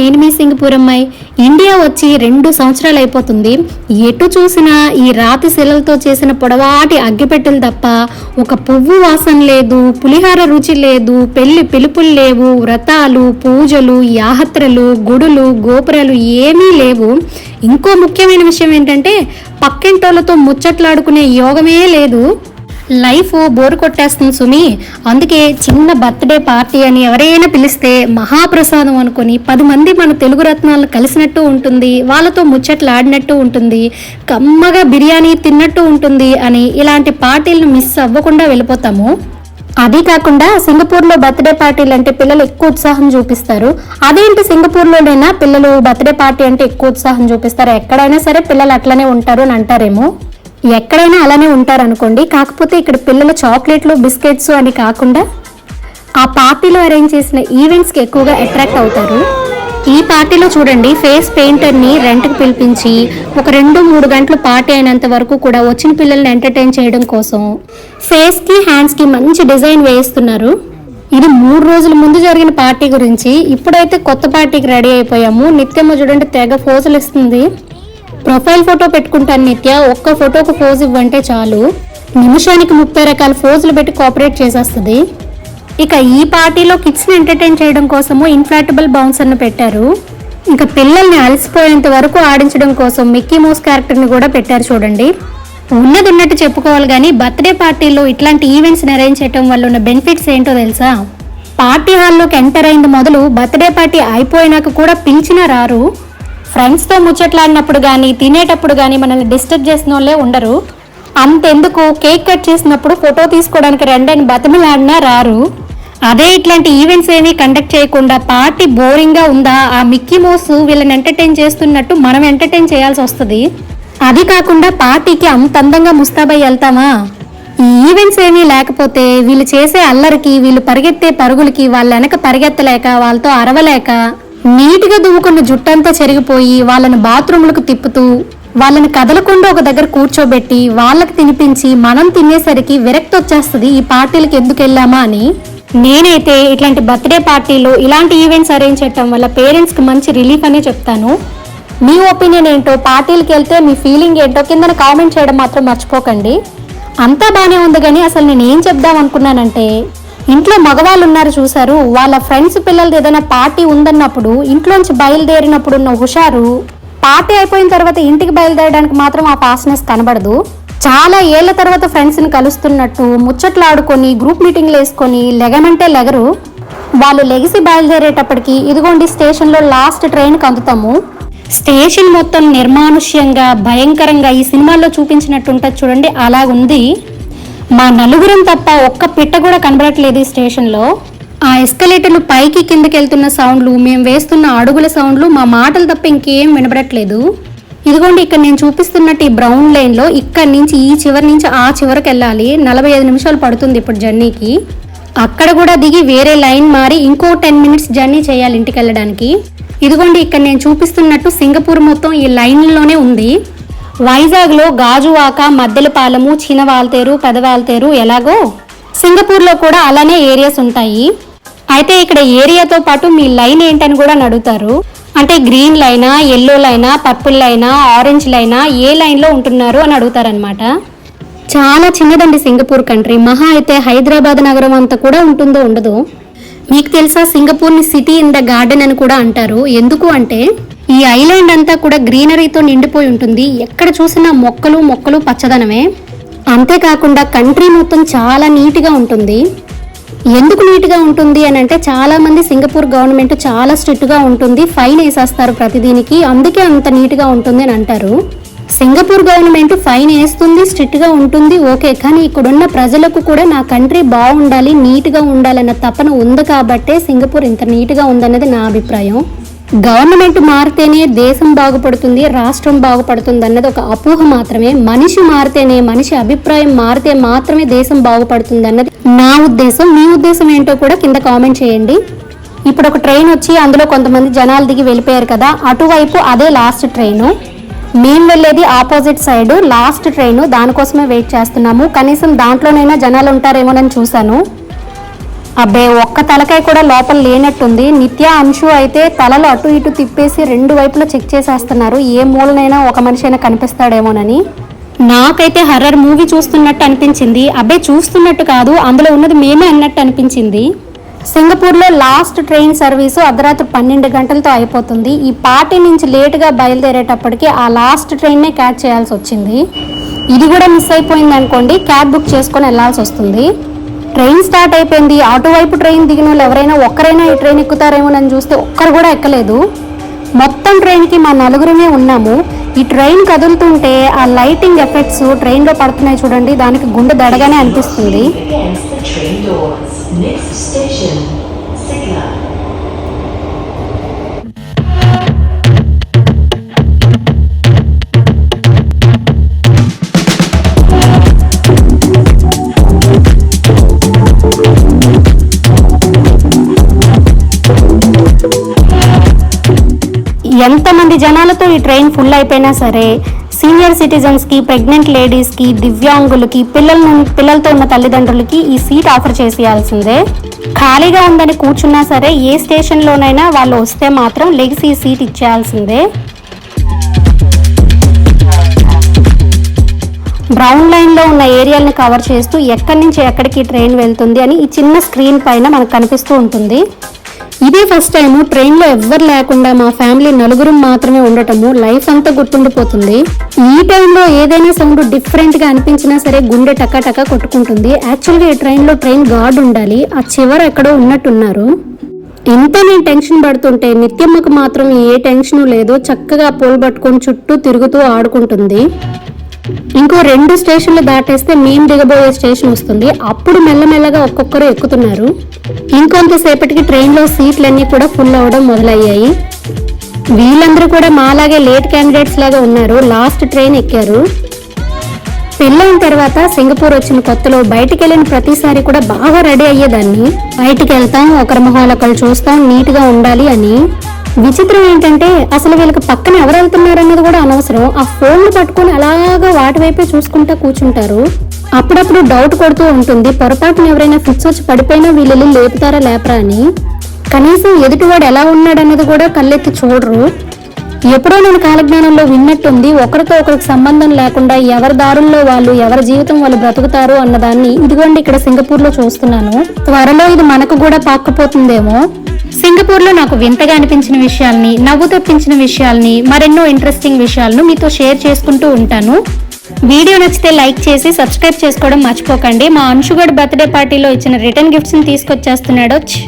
నేను మీ సింగపూర్ అమ్మాయి. ఇండియా వచ్చి రెండు సంవత్సరాలు అయిపోతుంది. ఎటు చూసినా ఈ రాతి శిలలతో చేసిన పొడవాటి అగ్గిపెట్టెలు తప్ప ఒక పువ్వు వాసన లేదు పులిహార రుచి లేదు పెళ్ళి పిలుపులు లేవు వ్రతాలు పూజలు యాత్రలు గుడులు గోపురాలు ఏమీ లేవు. ఇంకో ముఖ్యమైన విషయం ఏంటంటే పక్కింటోళ్ళతో ముచ్చట్లాడుకునే యోగమే లేదు. లైఫ్ బోర్ కొట్టేస్తుంది సుమి. అందుకే చిన్న బర్త్డే పార్టీ అని ఎవరైనా పిలిస్తే మహాప్రసాదం అనుకొని పది మంది మన తెలుగు రత్నాలను కలిసినట్టు ఉంటుంది వాళ్ళతో ముచ్చట్లు ఆడినట్టు ఉంటుంది కమ్మగా బిర్యానీ తిన్నట్టు ఉంటుంది అని ఇలాంటి పార్టీలను మిస్ అవ్వకుండా వెళ్ళిపోతాము. అది కాకుండా సింగపూర్లో బర్త్డే పార్టీలు అంటే పిల్లలు ఎక్కువ ఉత్సాహం చూపిస్తారు. అదేంటి సింగపూర్లోనైనా పిల్లలు బర్త్డే పార్టీ అంటే ఎక్కువ ఉత్సాహం చూపిస్తారు? ఎక్కడైనా సరే పిల్లలు అట్లనే ఉంటారు అని అంటారేమో? ఎక్కడైనా అలానే ఉంటారనుకోండి. కాకపోతే ఇక్కడ పిల్లలు చాక్లెట్లు బిస్కెట్స్ అని కాకుండా ఆ పార్టీలో అరేంజ్ చేసిన ఈవెంట్స్కి ఎక్కువగా అట్రాక్ట్ అవుతారు. ఈ పార్టీలో చూడండి ఫేస్ పెయింటర్ని రెంట్కి పిలిపించి ఒక రెండు మూడు గంటలు పార్టీ అయినంత వరకు కూడా వచ్చిన పిల్లల్ని ఎంటర్టైన్ చేయడం కోసం ఫేస్కి హ్యాండ్స్కి మంచి డిజైన్ వేయిస్తున్నారు. ఇది మూడు రోజుల ముందు జరిగిన పార్టీ గురించి. ఇప్పుడైతే కొత్త పార్టీకి రెడీ అయిపోయాము. నిత్యమ్మ చూడండి తెగ ఫోజులు ఇస్తుంది. ప్రొఫైల్ ఫోటో పెట్టుకుంటాను నిత్య. ఒక్క ఫోటోకు ఫోజ్ ఇవ్వంటే చాలు. నిమిషానికి ముప్పై రకాల ఫోజులు పెట్టి కోఆపరేట్ చేసేస్తుంది. ఇక ఈ పార్టీలో కిడ్స్ని ఎంటర్టైన్ చేయడం కోసము ఇన్ఫ్లాటబుల్ బౌన్సర్ను పెట్టారు. ఇంకా పిల్లల్ని అలసిపోయేంత వరకు ఆడించడం కోసం మిక్కీ మౌస్ క్యారెక్టర్ని కూడా పెట్టారు చూడండి. ఉన్నది ఉన్నట్టు చెప్పుకోవాలి కానీ బర్త్డే పార్టీలో ఇట్లాంటి ఈవెంట్స్ని అరేంజ్ చేయడం వల్ల ఉన్న బెనిఫిట్స్ ఏంటో తెలుసా? పార్టీ హాల్లోకి ఎంటర్ అయింది మొదలు బర్త్డే పార్టీ అయిపోయినాక కూడా పిలిచినా రారు. ఫ్రెండ్స్తో ముచ్చట్లాడినప్పుడు కానీ తినేటప్పుడు కానీ మనల్ని డిస్టర్బ్ చేసిన వాళ్ళే ఉండరు. అంతెందుకు? కేక్ కట్ చేసినప్పుడు ఫోటో తీసుకోవడానికి రెండని బతిమలాడినా రారు. అదే ఇట్లాంటి ఈవెంట్స్ ఏమీ కండక్ట్ చేయకుండా పార్టీ బోరింగ్గా ఉందా? ఆ మిక్కీ మోస్ వీళ్ళని ఎంటర్టైన్ చేస్తున్నట్టు మనం ఎంటర్టైన్ చేయాల్సి వస్తుంది. అది కాకుండా పార్టీకి అంత అందంగా ముస్తాబై వెళ్తామా? ఈ ఈవెంట్స్ ఏమీ లేకపోతే వీళ్ళు చేసే అల్లరికి వీళ్ళు పరిగెత్తే పరుగులకి వాళ్ళ వెనక పరిగెత్తలేక వాళ్ళతో అరవలేక నీట్గా దువ్వుకున్న జుట్టంతా చెరిగిపోయి వాళ్ళని బాత్రూములకు తిప్పుతూ వాళ్ళని కదలకుండా ఒక దగ్గర కూర్చోబెట్టి వాళ్ళకి తినిపించి మనం తినేసరికి విరక్తి వచ్చేస్తుంది ఈ పార్టీలకు ఎందుకు వెళ్ళామా అని. నేనైతే ఇట్లాంటి బర్త్డే పార్టీలు ఇలాంటి ఈవెంట్స్ అరేంజ్ చేయటం వల్ల పేరెంట్స్కి మంచి రిలీఫ్ అనే చెప్తాను. మీ ఒపీనియన్ ఏంటో పార్టీలకు వెళ్తే మీ ఫీలింగ్ ఏంటో కింద కామెంట్ చేయడం మాత్రం మర్చిపోకండి. అంతా బాగానే ఉంది కానీ అసలు నేను ఏం చెప్దాం అనుకున్నానంటే ఇంట్లో మగవాళ్ళు ఉన్నారు చూసారు వాళ్ళ ఫ్రెండ్స్ పిల్లలది ఏదైనా పార్టీ ఉందన్నప్పుడు ఇంట్లోంచి బయలుదేరినప్పుడు ఉన్న హుషారు పార్టీ అయిపోయిన తర్వాత ఇంటికి బయలుదేరడానికి మాత్రం ఆ ఫాస్ట్నెస్ కనబడదు. చాలా ఏళ్ళ తర్వాత ఫ్రెండ్స్ని కలుస్తున్నట్టు ముచ్చట్లు ఆడుకొని గ్రూప్ మీటింగ్లు వేసుకొని లెగమంటే లెగరు. వాళ్ళు లెగిసి బయలుదేరేటప్పటికి ఇదిగోండి స్టేషన్లో లాస్ట్ ట్రైన్కి అందుతాము స్టేషన్ మొత్తం నిర్మానుష్యంగా భయంకరంగా ఈ సినిమాల్లో చూపించినట్టు ఉంటుంది చూడండి అలాగుంది. మా నలుగురం తప్ప ఒక్క పిట్ట కూడా కనబడట్లేదు ఈ స్టేషన్లో. ఆ ఎస్కలేటర్లు పైకి కిందకి వెళ్తున్న సౌండ్లు మేము వేస్తున్న అడుగుల సౌండ్లు మా మాటలు తప్ప ఇంకేం వినబడట్లేదు. ఇదిగోండి ఇక్కడ నేను చూపిస్తున్నట్టు ఈ బ్రౌన్ లైన్లో ఇక్కడ నుంచి ఈ చివరి నుంచి ఆ చివరికి వెళ్ళాలి. నలభై ఐదు నిమిషాలు పడుతుంది ఇప్పుడు జర్నీకి. అక్కడ కూడా దిగి వేరే లైన్ మారి ఇంకో టెన్ మినిట్స్ జర్నీ చేయాలి ఇంటికి వెళ్ళడానికి. ఇదిగోండి ఇక్కడ నేను చూపిస్తున్నట్టు సింగపూర్ మొత్తం ఈ లైన్లోనే ఉంది. వైజాగ్లో గాజువాక మద్దెలపాలెము చినవాల్తేరు పెదవాల్తేరు ఎలాగో? సింగపూర్లో కూడా అలానే ఏరియాస్ ఉంటాయి. అయితే ఇక్కడ ఏరియాతో పాటు మీ లైన్ ఏంటని కూడా అడుగుతారు అంటే గ్రీన్ లైనా ఎల్లో లైనా పర్పుల్ లైనా ఆరెంజ్ లైనా ఏ లైన్లో ఉంటున్నారు అని అడుగుతారనమాట చాలా చిన్నదండి సింగపూర్ కంట్రీ మహా అయితే హైదరాబాద్ నగరం అంతా కూడా ఉంటుందో ఉండదు. మీకు తెలుసా సింగపూర్ని సిటీ ఇన్ ద గార్డెన్ అని కూడా అంటారు. ఎందుకు అంటే ఈ ఐలాండ్ అంతా కూడా గ్రీనరీతో నిండిపోయి ఉంటుంది. ఎక్కడ చూసినా మొక్కలు మొక్కలు పచ్చదనమే. అంతేకాకుండా కంట్రీ మొత్తం చాలా నీట్గా ఉంటుంది. ఎందుకు నీట్గా ఉంటుంది అని అంటే చాలామంది సింగపూర్ గవర్నమెంట్ చాలా స్ట్రిక్ట్గా ఉంటుంది. ఫైన్ వేసేస్తారు ప్రతిదీనికి అందుకే అంత నీట్గా ఉంటుంది అని అంటారు. సింగపూర్ గవర్నమెంట్ ఫైన్ వేస్తుంది స్ట్రిక్ట్గా ఉంటుంది. ఓకే కానీ ఇక్కడున్న ప్రజలకు కూడా నా కంట్రీ బాగుండాలి నీట్గా ఉండాలన్న తపన ఉంది కాబట్టే సింగపూర్ ఇంత నీట్గా ఉందన్నది నా అభిప్రాయం. గవర్నమెంట్ మారితేనే దేశం బాగుపడుతుంది రాష్ట్రం బాగుపడుతుంది అన్నది ఒక అపోహ మాత్రమే. మనిషి మారితేనే మనిషి అభిప్రాయం మారితే మాత్రమే దేశం బాగుపడుతుంది అన్నది నా ఉద్దేశం. మీ ఉద్దేశం ఏంటో కూడా కింద కామెంట్ చేయండి. ఇప్పుడు ఒక ట్రైన్ వచ్చి అందులో కొంతమంది జనాలు దిగి వెళ్ళిపోయారు కదా అటువైపు అదే లాస్ట్ ట్రైను. మేము వెళ్ళేది ఆపోజిట్ సైడ్ లాస్ట్ ట్రైను. దానికోసమే వెయిట్ చేస్తున్నాము. కనీసం దాంట్లోనైనా జనాలు ఉంటారేమోనని చూశాను. అబ్బే ఒక్క తలకాయ కూడా లోపల లేనట్టుంది. నిత్య అంశు అయితే తలలు అటు ఇటు తిప్పేసి రెండు వైపులా చెక్ చేసేస్తున్నారు. ఏ మూలనైనా ఒక మనిషి అయినా కనిపిస్తాడేమోనని. నాకైతే హర్రర్ మూవీ చూస్తున్నట్టు అనిపించింది. అబ్బే చూస్తున్నట్టు కాదు అందులో ఉన్నది మేమే అన్నట్టు అనిపించింది. సింగపూర్లో లాస్ట్ ట్రైన్ సర్వీసు అర్ధరాత్రి పన్నెండు గంటలతో అయిపోతుంది. ఈ పార్టీ నుంచి లేటుగా బయలుదేరేటప్పటికి ఆ లాస్ట్ ట్రైన్నే క్యాచ్ చేయాల్సి వచ్చింది. ఇది కూడా మిస్ అయిపోయింది అనుకోండి క్యాబ్ బుక్ చేసుకొని వెళ్ళాల్సి వస్తుంది. ట్రైన్ స్టార్ట్ అయిపోయింది. అటువైపు ట్రైన్ దిగిన వాళ్ళు ఎవరైనా ఒక్కరైనా ఈ ట్రైన్ ఎక్కుతారేమో అని చూస్తే ఒక్కరు కూడా ఎక్కలేదు. మొత్తం ట్రైన్కి మా నలుగురమే ఉన్నాము. ఈ ట్రైన్ కదులుతుంటే ఆ లైటింగ్ ఎఫెక్ట్స్ ట్రైన్లో పడుతున్నాయి చూడండి. దానికి గుండె దడగానే అనిపిస్తుంది. ఎంతమంది జనాలతో ఈ ట్రైన్ ఫుల్ అయిపోయినా సరే సీనియర్ సిటిజన్స్కి ప్రెగ్నెంట్ లేడీస్కి దివ్యాంగులకి పిల్లల పిల్లలతో ఉన్న తల్లిదండ్రులకి ఈ సీట్ ఆఫర్ చేసేయాల్సిందే. ఖాళీగా ఉందని కూర్చున్నా సరే ఏ స్టేషన్లోనైనా వాళ్ళు వస్తే మాత్రం లెగిసి ఈ సీట్ ఇచ్చేయాల్సిందే. బ్రౌన్ లైన్లో ఉన్న ఏరియాని కవర్ చేస్తూ ఎక్కడి నుంచి ఎక్కడికి ట్రైన్ వెళ్తుంది అని ఈ చిన్న స్క్రీన్ పైన మనకు కనిపిస్తూ ఉంటుంది. ఇదే ఫస్ట్ టైం ట్రైన్లో ఎవ్వరు లేకుండా మా ఫ్యామిలీ నలుగురు మాత్రమే ఉండటము లైఫ్ అంతా గుర్తుండిపోతుంది. ఈ టైంలో ఏదైనా సౌండ్ డిఫరెంట్గా అనిపించినా సరే గుండె టకాటకా కొట్టుకుంటుంది. యాక్చువల్గా ఈ ట్రైన్లో ట్రైన్ గార్డ్ ఉండాలి. ఆ చివర ఎక్కడో ఉన్నట్టున్నారు. ఎంత నేను టెన్షన్ పడుతుంటే నిత్యమ్మకు మాత్రం ఏ టెన్షన్ లేదు చక్కగా పోల్ పట్టుకొని చుట్టూ తిరుగుతూ ఆడుకుంటుంది. ఇంకో రెండు స్టేషన్లు దాటేస్తే మేము దిగబోయే స్టేషన్ వస్తుంది. అప్పుడు మెల్లమెల్లగా ఒక్కొక్కరు ఎక్కుతున్నారు. ఇంకొంతసేపటికి ట్రైన్లో సీట్లన్నీ కూడా ఫుల్ అవ్వడం మొదలయ్యాయి. వీళ్ళందరూ కూడా మాలాగే లేట్ క్యాండిడేట్స్ లాగా ఉన్నారు. లాస్ట్ ట్రైన్ ఎక్కారు. పెళ్ళైన తర్వాత సింగపూర్ వచ్చిన కొత్తలో బయటికి వెళ్ళిన ప్రతిసారి కూడా బాగా రెడీ అయ్యేదాన్ని. బయటికి వెళ్తాం ఒకరి మొహాలు ఒకరు చూస్తాం నీట్గా ఉండాలి అని. విచిత్రం ఏంటంటే అసలు వీళ్ళకి పక్కన ఎవరు వెళ్తున్నారు అన్నది కూడా అనవసరం. ఆ ఫోన్లు పట్టుకొని అలాగా వాటి వైపే చూసుకుంటా కూర్చుంటారు. అప్పుడప్పుడు డౌట్ కొడుతూ ఉంటుంది పొరపాటున ఎవరైనా ఫిక్స్ వచ్చి పడిపోయినా వీళ్ళు లేపుతారా లేపరా అని. కనీసం ఎదుటివాడు ఎలా ఉన్నాడన్నది కూడా కళ్ళెత్తి చూడరు. ఎప్పుడో నేను కాలజ్ఞానంలో విన్నట్టుంది ఒకరితో ఒకరికి సంబంధం లేకుండా ఎవరి దారుల్లో వాళ్ళు ఎవరి జీవితం వాళ్ళు బ్రతుకుతారు అన్నదాన్ని. ఇదిగోండి ఇక్కడ సింగపూర్లో చూస్తున్నాను. త్వరలో ఇది మనకు కూడా పాక్కపోతుందేమో. సింగపూర్లో నాకు వింతగా అనిపించిన విషయాల్ని నవ్వు తెప్పించిన విషయాల్ని మరెన్నో ఇంట్రెస్టింగ్ విషయాలను మీతో షేర్ చేసుకుంటూ ఉంటాను. వీడియో నచ్చితే లైక్ చేసి సబ్స్క్రైబ్ చేసుకోవడం మర్చిపోకండి. మా అంశుగడ్ బర్త్డే పార్టీలో ఇచ్చిన రిటర్న్ గిఫ్ట్స్ని తీసుకొచ్చేస్తున్నాడు. ఛ్!